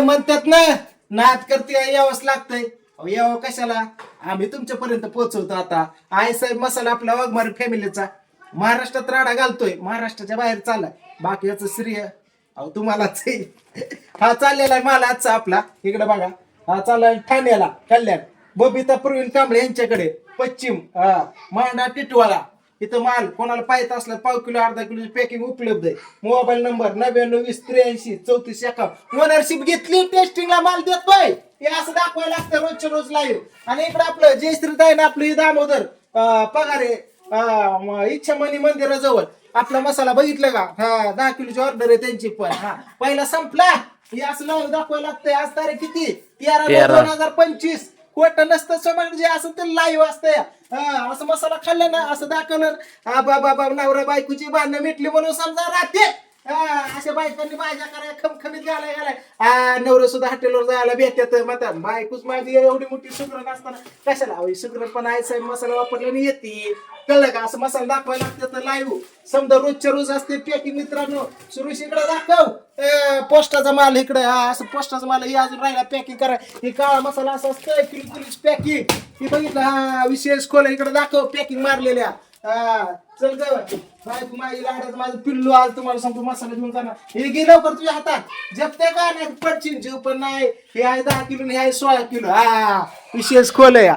म्हणतात ना नाद करते यावंच लागतंय. अहो, यावं कशाला? आम्ही तुमच्यापर्यंत पोहोचवतो आता. आई साहेब मसाला आपला वाघमारी फॅमिलीचा. महाराष्ट्रात राडा घालतोय. महाराष्ट्राच्या बाहेर चाललाय. बाकीच श्रेय अहो तुम्हालाच आहे. हा चाललेला आहे माल आजचा आपला. इकडे बघा. हा चाललाय ठाण्याला कल्याण. बबिता प्रवीण कांबळे यांच्याकडे. पश्चिम हा मांडा टिटवाळा. इथं माल कोणाला पाहिजे असला पाव किलो अर्धा किलो पॅकिंग उपलब्ध आहे. मोबाईल नंबर नव्याण्णव वीस त्र्याऐंशी चौतीस एकावन्न. ओनरशिप घेतली टेस्टिंगला माल देतोय हे असं दाखवायला लागतं रोजच्या रोज लाईव्ह आणि इकडे आपलं जयश्री आहे ना आपलं हे दामोदर. पगारे अं, म- इच्छामणी मंदिराजवळ. आपला मसाला बघितलं का? हा दहा किलोची ऑर्डर आहे त्यांची पण. हा पहिला संपला. हे असं लाईव्ह दाखवायला लागतंय. आज तारीख किती? तेरा. दोन हजार पंचवीस. खोटं नसतं समज जे असं ते लाईव्ह असतं हा, असं मसाला खाल्ला ना असं दाखवलं हा बाबा बाबा नवरा बायकोची बांधणं मिटली म्हणून समजा राहते. अशा बायकांनी माझ्या कराय खमखमीत घालाय घालाय. हा नवरं सुद्धा हॉटेलवर जायला भेटत म्हणतात बायकोच माझी एवढी मोठी सुग्रण असताना कशाला? हवी सुग्रण पण आहे साहेब मसाला वापरल्याने येते. कळलं का? असं मसाला दाखवायला लागतं तर लाईव्ह समजा रोजच्या रोज असते पॅकिंग मित्रांनो. सुरेश इकडे दाखव. पोस्टाचा माल इकडे. हा असं पोस्टाचा माल हे अजून राहिला. पॅकिंग करा. हे काळा मसाला असं असतं किलो किलोची पॅकिंग हे बघितलं? हा विशेष खोल इकडे दाखव पॅकिंग मारलेल्या. हा चल बाय बायको माझी लाडाचं माझं पिल्लू आज तुम्हाला सांगतो मसाला घेऊन जाणार हे घे लवकर तुझ्या हातात. जपते का? नाही पडशील जीव पण नाही. हे आहे दहा किलो आणि हे आहे सोळा किलो. हा विशेष खोल या.